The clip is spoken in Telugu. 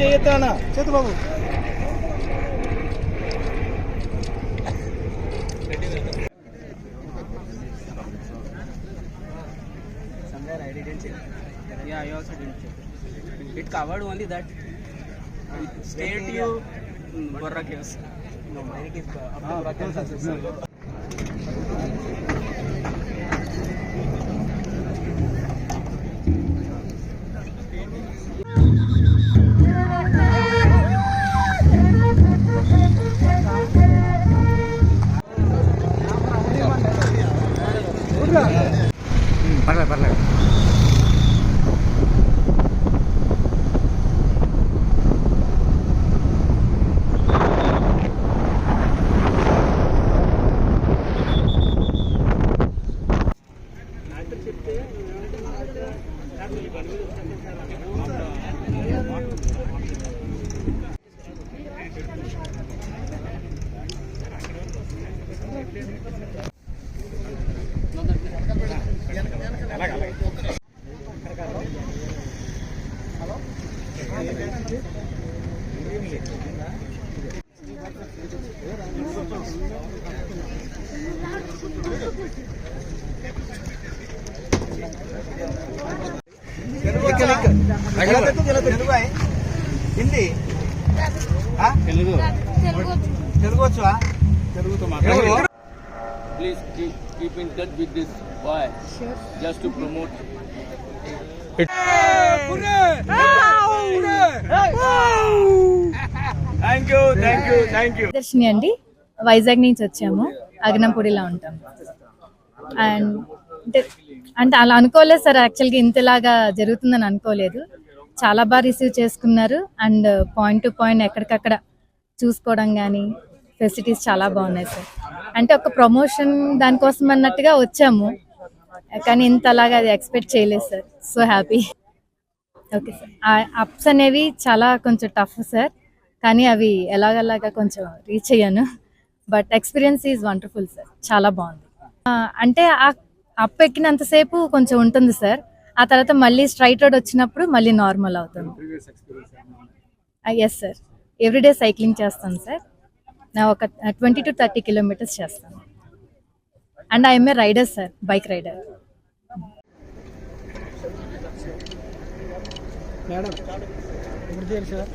చేయొద్దానా చేతు బాబు Somewhere I didn't check. Yeah, I also didn't check. It covered only that. It stayed you mm, Borra caves. No, mine is uh, up to Borra పర్లేదు పర్లేదు హిందీ తెలుగు తెలుగు వచ్చా తెలుగుతో మాట్లాడు దర్శిని అండి. వైజాగ్ నుంచి వచ్చాము. అగ్నంపూడిలో ఉంటాం. అండ్ అంటే అంటే అలా అనుకోలేదు సార్ యాక్చువల్గా ఇంతలాగా జరుగుతుందని అనుకోలేదు. చాలా బాగా రిసీవ్ చేసుకున్నారు అండ్ పాయింట్ టు పాయింట్ ఎక్కడికక్కడ చూసుకోవడం కానీ ఫెసిలిటీస్ చాలా బాగున్నాయి సార్. అంటే ఒక ప్రమోషన్ దానికోసం అన్నట్టుగా వచ్చాము కానీ ఇంతలాగా అది ఎక్స్పెక్ట్ చేయలేదు sir. So happy. Okay sir. Ups అనేవి చాలా కొంచెం టఫ్ సార్ కానీ అవి ఎలాగలాగా కొంచెం రీచ్ అయ్యాను. But experience is wonderful sir. చాలా బాగుంది. అంటే ఆ అప్ ఎక్కినంతసేపు కొంచెం ఉంటుంది సార్. ఆ తర్వాత మళ్ళీ స్ట్రైట్ రోడ్ వచ్చినప్పుడు మళ్ళీ నార్మల్ అవుతుంది. ఎస్ సార్ ఎవ్రీడే సైక్లింగ్ చేస్తాను సార్ నా ఒక ట్వంటీ టు థర్టీ కిలోమీటర్స్ చేస్తాను. And I'm a rider sir bike rider madam చేయాలి సార్